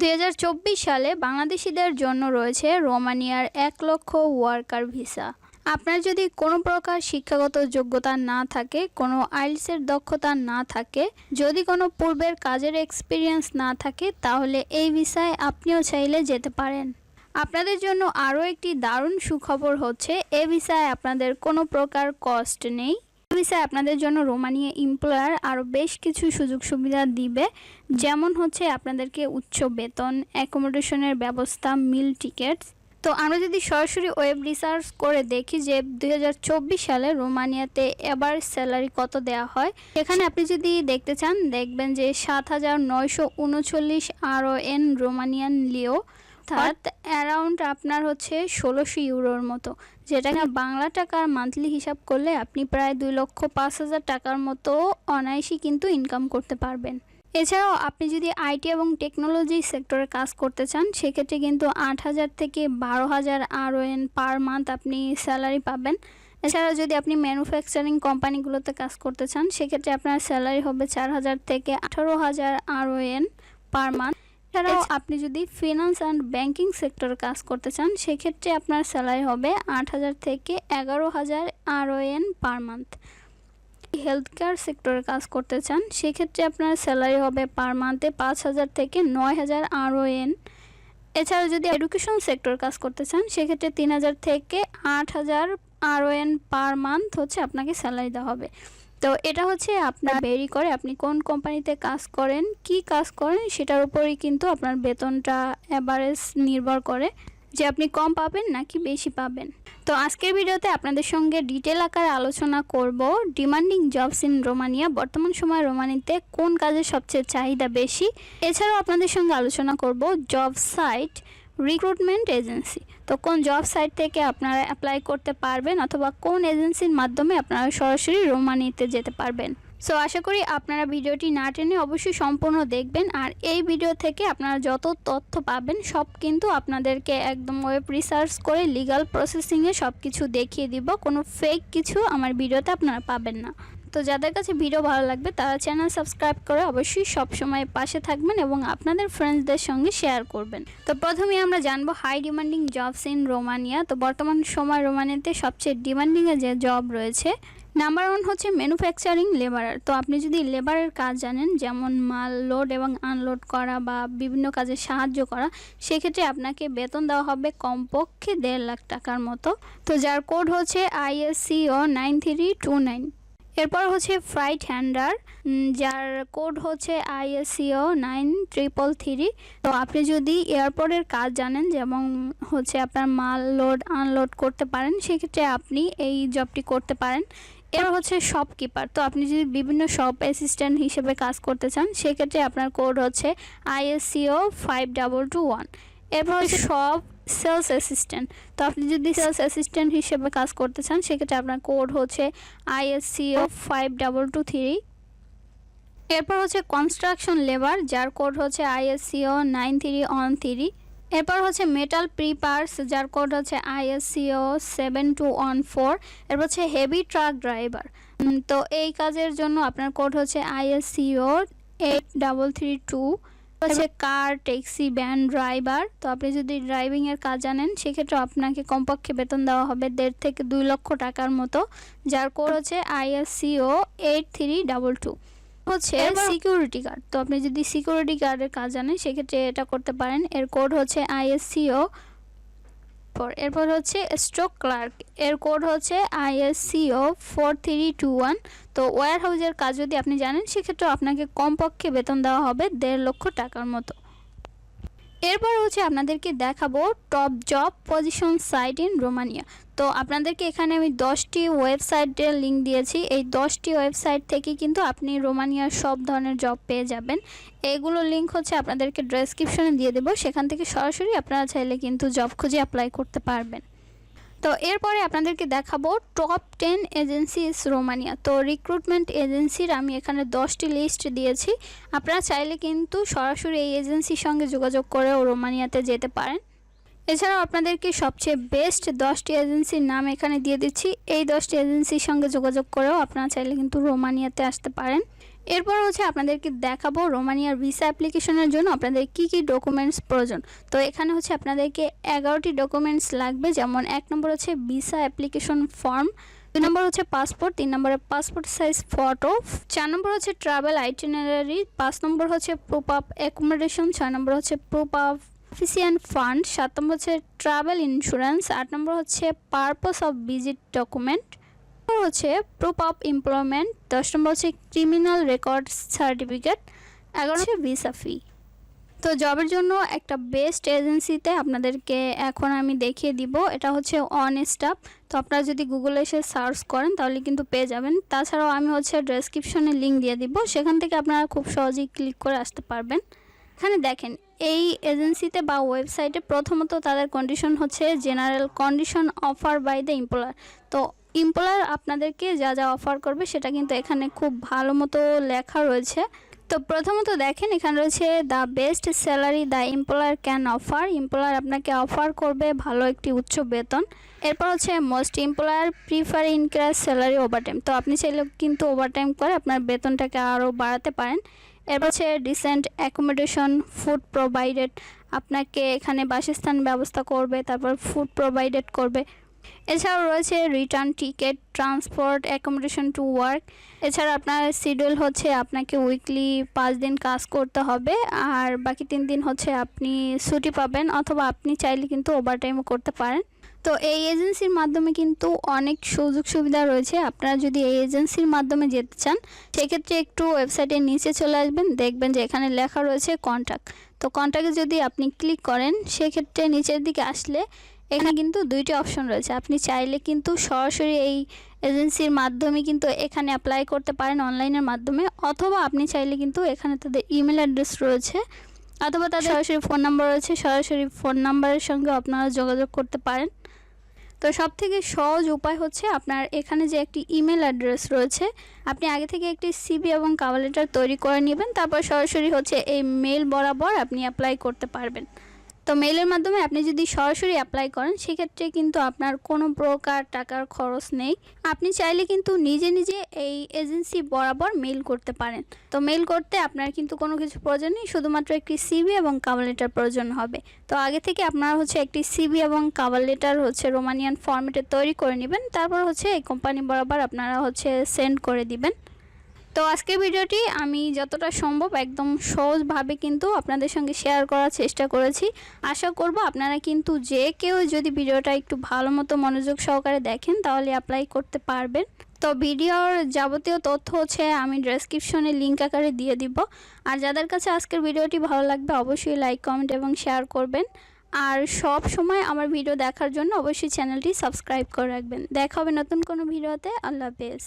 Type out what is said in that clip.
দু হাজার চব্বিশ সালে বাংলাদেশিদের জন্য রয়েছে রোমানিয়ার এক লক্ষ ওয়ার্কার ভিসা। আপনার যদি কোনো প্রকার শিক্ষাগত যোগ্যতা না থাকে, কোনো আইলসের দক্ষতা না থাকে, যদি কোনো পূর্বের কাজের এক্সপিরিয়েন্স না থাকে, তাহলে এই ভিসায় আপনিও চাইলে যেতে পারেন। আপনাদের জন্য আরও একটি দারুণ সুখবর হচ্ছে, এ ভিসায় আপনাদের কোনো প্রকার কস্ট নেই। ভিসায় আপনাদের জন্য রোমানিয়া এমপ্লয়ার আরও বেশ কিছু সুযোগ সুবিধা দিবে। যেমন হচ্ছে আপনাদেরকে উচ্চ বেতন অ্যাকোমোডেশনের ব্যবস্থা মিল টিকেটস তো আমরা যদি সরাসরি ওয়েব রিসার্চ করে দেখি যে দুই হাজার চব্বিশ সালে রোমানিয়াতে এবার স্যালারি কত দেওয়া হয় এখানে আপনি যদি দেখতে চান, দেখবেন যে সাত হাজার নয়শো উনচল্লিশ R O N Romanian leu around আপনার হচ্ছে ষোলোশো ইউরোর মতো, যেটা না বাংলা টাকার মান্থলি হিসাব করলে আপনি প্রায় দুই লক্ষ পাঁচ হাজার টাকার মতো অনায়াসই কিন্তু ইনকাম করতে পারবেন। এছাড়াও আপনি যদি আইটি এবং টেকনোলজি সেক্টরে কাজ করতে চান, সেক্ষেত্রে কিন্তু আট হাজার থেকে বারো হাজার আরওএন পার মান্থ আপনি স্যালারি পাবেন। এছাড়াও যদি আপনি ম্যানুফ্যাকচারিং কোম্পানিগুলোতে কাজ করতে চান, সেক্ষেত্রে আপনার স্যালারি হবে চার হাজার থেকে আঠারো হাজার আরওএন পার মান্থ এছাড়াও আপনি যদি ফিনান্স অ্যান্ড ব্যাংকিং সেক্টরে কাজ করতে চান সেক্ষেত্রে আপনার স্যালারি হবে আট হাজার থেকে এগারো হাজার RON per month health care সেক্টরে কাজ করতে চান সেক্ষেত্রে আপনার স্যালারি হবে পার মান্থে পাঁচ হাজার থেকে নয় হাজার আরওএন এছাড়াও যদি এডুকেশন সেক্টর কাজ করতে চান সেক্ষেত্রে তিন হাজার থেকে আট হাজার আরওএন পার মান্থ হচ্ছে আপনাকে স্যালারি দেওয়া হবে। তো এটা হচ্ছে আপনার বেরি করে আপনি কোন কোম্পানিতে কাজ করেন, কি কাজ করেন, সেটার উপরেই কিন্তু আপনার বেতনটা অ্যাভারেজ নির্ভর করে যে আপনি কম পাবেন নাকি বেশি পাবেন। তো আজকের ভিডিওতে আপনাদের সঙ্গে ডিটেল আকারে আলোচনা করব ডিমান্ডিং জবস ইন রোমানিয়া, বর্তমান সময় রোমানিতে কোন কাজের সবচেয়ে চাহিদা বেশি। এছাড়াও আপনাদের সঙ্গে আলোচনা করব জব সাইট রিক্রুটমেন্ট এজেন্সি তো কোন জব সাইট থেকে আপনারা অ্যাপ্লাই করতে পারবেন অথবা কোন এজেন্সির মাধ্যমে আপনারা সরাসরি রোমানিতে যেতে পারবেন? সো আশা করি আপনারা ভিডিওটি না টেনে অবশ্যই সম্পূর্ণ দেখবেন আর এই ভিডিও থেকে আপনারা যত তথ্য পাবেন সব কিন্তু আপনাদেরকে একদম ওয়েব রিসার্চ করে লিগাল প্রসেসিংয়ে সব কিছু দেখিয়ে দিব। কোনো ফেক কিছু আমার ভিডিওতে আপনারা পাবেন না। তো যাদের কাছে ভিডিও ভালো লাগবে, তারা চ্যানেল সাবস্ক্রাইব করে অবশ্যই সব সময় পাশে থাকবেন এবং আপনাদের ফ্রেন্ডসদের সঙ্গে শেয়ার করবেন। তো প্রথমে আমরা জানব high demanding jobs in Romania তো বর্তমান সময় রোমানিয়াতে সবচেয়ে ডিমান্ডিংয়ে যে জব রয়েছে নাম্বার ওয়ান হচ্ছে ম্যানুফ্যাকচারিং লেবারার তো আপনি যদি লেবারের কাজ জানেন, যেমন মাল লোড এবং আনলোড করা বা বিভিন্ন কাজে সাহায্য করা, সেক্ষেত্রে আপনাকে বেতন দেওয়া হবে কমপক্ষে দেড় লাখ টাকার মতো। তো যার কোড হচ্ছে ISCO nine three two nine এরপর হচ্ছে ফ্রাইট হ্যান্ডার যার কোড হচ্ছে আইএসসিও নাইন ট্রিপল থ্রি তো আপনি যদি এয়ারপোর্টের কাজ জানেন, যেমন হচ্ছে আপনার মাল লোড আনলোড করতে পারেন, সেক্ষেত্রে আপনি এই জবটি করতে পারেন। এবার হচ্ছে শপকিপার তো আপনি যদি বিভিন্ন শপ অ্যাসিস্ট্যান্ট হিসেবে কাজ করতে চান, সেক্ষেত্রে আপনার কোড হচ্ছে ISCO five double two one এরপর সব সেলস অ্যাসিস্ট্যান্ট তো আপনি যদি সেলস অ্যাসিস্ট্যান্ট হিসেবে কাজ করতে চান, সেক্ষেত্রে আপনার কোড হচ্ছে ISCO five double two three এরপর হচ্ছে কনস্ট্রাকশন লেবার যার কোড হচ্ছে ISCO nine three one three এরপর হচ্ছে মেটাল প্রিপার্স যার কোড হচ্ছে ISCO seven two one four এরপর হচ্ছে হেভি ট্রাক ড্রাইভার তো এই কাজের জন্য আপনার কোড হচ্ছে ISCO eight double three two হচ্ছে কার ট্যাক্সি ভ্যান ড্রাইভার। তো আপনি যদি ড্রাইভিং এর কাজ জানেন সেক্ষেত্রে আপনাকে কমপক্ষে বেতন দেওয়া হবে দেড় থেকে দুই লক্ষ টাকার মতো যার কোড হচ্ছে ISCO eight three double two হচ্ছে সিকিউরিটি গার্ড তো আপনি যদি সিকিউরিটি গার্ডের কাজ জানেন সেক্ষেত্রে এটা করতে পারেন। এর কোড হচ্ছে আইএসসিও ফোর এরপর হচ্ছে স্ট্রোক ক্লার্ক এর কোড হচ্ছে ISCO four three two one তো ওয়ার হাউজের কাজ যদি আপনি জানেন, সেক্ষেত্রে আপনাকে কমপক্ষে বেতন দেওয়া হবে দেড় লক্ষ টাকার মতো। এরপর হচ্ছে আপনাদেরকে দেখাবো top job position site in Romania তো আপনাদেরকে এখানে আমি দশটি ওয়েবসাইটের লিঙ্ক দিয়েছি। এই দশটি ওয়েবসাইট থেকে কিন্তু আপনি রোমানিয়ার সব ধরনের জব পেয়ে যাবেন। এগুলো লিঙ্ক হচ্ছে আপনাদেরকে ডেসক্রিপশনে দিয়ে দেবো। সেখান থেকে সরাসরি আপনারা চাইলে কিন্তু জব খুঁজে অ্যাপ্লাই করতে পারবেন। তো এরপরে আপনাদেরকে দেখাবো টপ টেন এজেন্সিস রোমানিয়া। তো রিক্রুটমেন্ট এজেন্সির আমি এখানে দশটি লিস্ট দিয়েছি। আপনারা চাইলে কিন্তু সরাসরি এই এজেন্সির সঙ্গে যোগাযোগ করেও রোমানিয়াতে যেতে পারেন। এছাড়াও আপনাদেরকে সবচেয়ে বেস্ট দশটি এজেন্সির নাম এখানে দিয়ে দিচ্ছি। এই দশটি এজেন্সির সঙ্গে যোগাযোগ করেও আপনারা চাইলে কিন্তু রোমানিয়াতে আসতে পারেন। এরপর হচ্ছে আপনাদেরকে দেখাবো রোমানিয়ার ভিসা অ্যাপ্লিকেশনের জন্য আপনাদের কি কি ডকুমেন্টস প্রয়োজন। তো এখানে হচ্ছে আপনাদেরকে এগারোটি ডকুমেন্টস লাগবে, যেমন এক নম্বর হচ্ছে ভিসা অ্যাপ্লিকেশন ফর্ম দুই নম্বর হচ্ছে পাসপোর্ট তিন নম্বরে পাসপোর্ট সাইজ ফটো চার নম্বর হচ্ছে ট্রাভেল আইটিনারি পাঁচ নম্বর হচ্ছে প্রুফ অফ অ্যাকোমোডেশন ছয় নম্বর হচ্ছে প্রুফ অফ এফিসিয়েন্ট ফান্ড, সাত নম্বর হচ্ছে ট্রাভেল ইন্স্যুরেন্স, আট নম্বর হচ্ছে পারপাস অফ ভিজিট ডকুমেন্ট হচ্ছে প্রুফ অফ এমপ্লয়মেন্ট, দশ নম্বর হচ্ছে ক্রিমিনাল রেকর্ড সার্টিফিকেট, এগারো হচ্ছে ভিসা ফি। তো জবের জন্য একটা বেস্ট এজেন্সিতে আপনাদেরকে এখন আমি দেখিয়ে দিব, এটা হচ্ছে অন স্টাফ তো আপনারা যদি গুগলে এসে সার্চ করেন তাহলে কিন্তু পেয়ে যাবেন। তাছাড়াও আমি হচ্ছে ডেসক্রিপশনে লিঙ্ক দিয়ে দিব, সেখান থেকে আপনারা খুব সহজেই ক্লিক করে আসতে পারবেন। এখানে দেখেন, এই এজেন্সিতে বা ওয়েবসাইটে প্রথমত তাদের কন্ডিশন হচ্ছে general condition offer by the employer তো এমপ্লয়ার আপনাদেরকে যা যা অফার করবে সেটা কিন্তু এখানে খুব ভালো মতো লেখা রয়েছে। তো প্রথমত দেখেন, এখানে রয়েছে the best salary the employer can offer employer আপনাকে অফার করবে ভালো একটি উচ্চ বেতন। এরপর হচ্ছে most employer prefer increase salary overtime তো আপনি চাইলে কিন্তু ওভারটাইম করে আপনার বেতনটাকে আরও বাড়াতে পারেন। এরপর হচ্ছে রিসেন্ট অ্যাকোমোডেশন ফুড প্রোভাইডেড আপনাকে এখানে বাসস্থান ব্যবস্থা করবে, তারপর ফুড প্রোভাইডেড করবে। এছাড়াও রয়েছে return ticket transport accommodation to work এছাড়া আপনার শিডিউল হচ্ছে আপনাকে উইকলি পাঁচ দিন কাজ করতে হবে, আর বাকি তিন দিন হচ্ছে আপনি ছুটি পাবেন, অথবা আপনি চাইলে কিন্তু ওভারটাইমও করতে পারেন। তো এই এজেন্সির মাধ্যমে কিন্তু অনেক সুযোগ সুবিধা রয়েছে। আপনারা যদি এই এজেন্সির মাধ্যমে যেতে চান, সেক্ষেত্রে একটু ওয়েবসাইটের নিচে চলে আসবেন, দেখবেন যে এখানে লেখা রয়েছে কন্ট্যাক্ট তো কন্ট্যাক্টে যদি আপনি ক্লিক করেন, সেক্ষেত্রে নিচের দিকে আসলে এখানে কিন্তু দুইটি অপশন রয়েছে। আপনি চাইলে কিন্তু সরাসরি এই এজেন্সির মাধ্যমে কিন্তু এখানে অ্যাপ্লাই করতে পারেন অনলাইনের মাধ্যমে, অথবা আপনি চাইলে কিন্তু এখানে তাদের ইমেল অ্যাড্রেস রয়েছে, অথবা তাদের সরাসরি ফোন নাম্বার রয়েছে। সরাসরি ফোন নাম্বারের সঙ্গে আপনারা যোগাযোগ করতে পারেন। তো সব থেকে সহজ উপায় হচ্ছে আপনার এখানে যে একটি ইমেল অ্যাড্রেস রয়েছে, আপনি আগে থেকে একটি সিবি এবং কাভার লেটার তৈরি করে নেবেন, তারপর সরাসরি হচ্ছে এই মেল বরাবর আপনি অ্যাপ্লাই করতে পারবেন। তো মেইলের মাধ্যমে আপনি যদি সরাসরি অ্যাপ্লাই করেন, সেক্ষেত্রে কিন্তু আপনার কোনো প্রকার টাকার খরচ নেই। আপনি চাইলে কিন্তু নিজে নিজে এই এজেন্সি বরাবর মেল করতে পারেন। তো মেল করতে আপনার কিন্তু কোনো কিছু প্রয়োজন নেই, শুধুমাত্র একটি সিবি এবং কাভার লেটার প্রয়োজন হবে। তো আগে থেকে আপনারা হচ্ছে একটি সিবি এবং কাভার লেটার হচ্ছে রোমানিয়ান ফর্মেটে তৈরি করে নেবেন। তারপর হচ্ছে এই কোম্পানি বরাবর আপনারা হচ্ছে সেন্ড করে দিবেন। তো আজকের ভিডিওটি আমি যতটা সম্ভব একদম সহজভাবে কিন্তু আপনাদের সঙ্গে শেয়ার করার চেষ্টা করেছি। আশা করব আপনারা কিন্তু যে কেউ যদি ভিডিওটা একটু ভালো মতো মনোযোগ সহকারে দেখেন, তাহলে অ্যাপ্লাই করতে পারবেন। তো ভিডিওর যাবতীয় তথ্য হচ্ছে, আমি ডেসক্রিপশনে লিঙ্ক আকারে দিয়ে দিব। আর যাদের কাছে আজকের ভিডিওটি ভালো লাগবে, অবশ্যই লাইক কমেন্ট এবং শেয়ার করবেন। আর সব সময় আমার ভিডিও দেখার জন্য অবশ্যই চ্যানেলটি সাবস্ক্রাইব করে রাখবেন। দেখা হবে নতুন কোনো ভিডিওতে। আল্লাহ হাফেজ।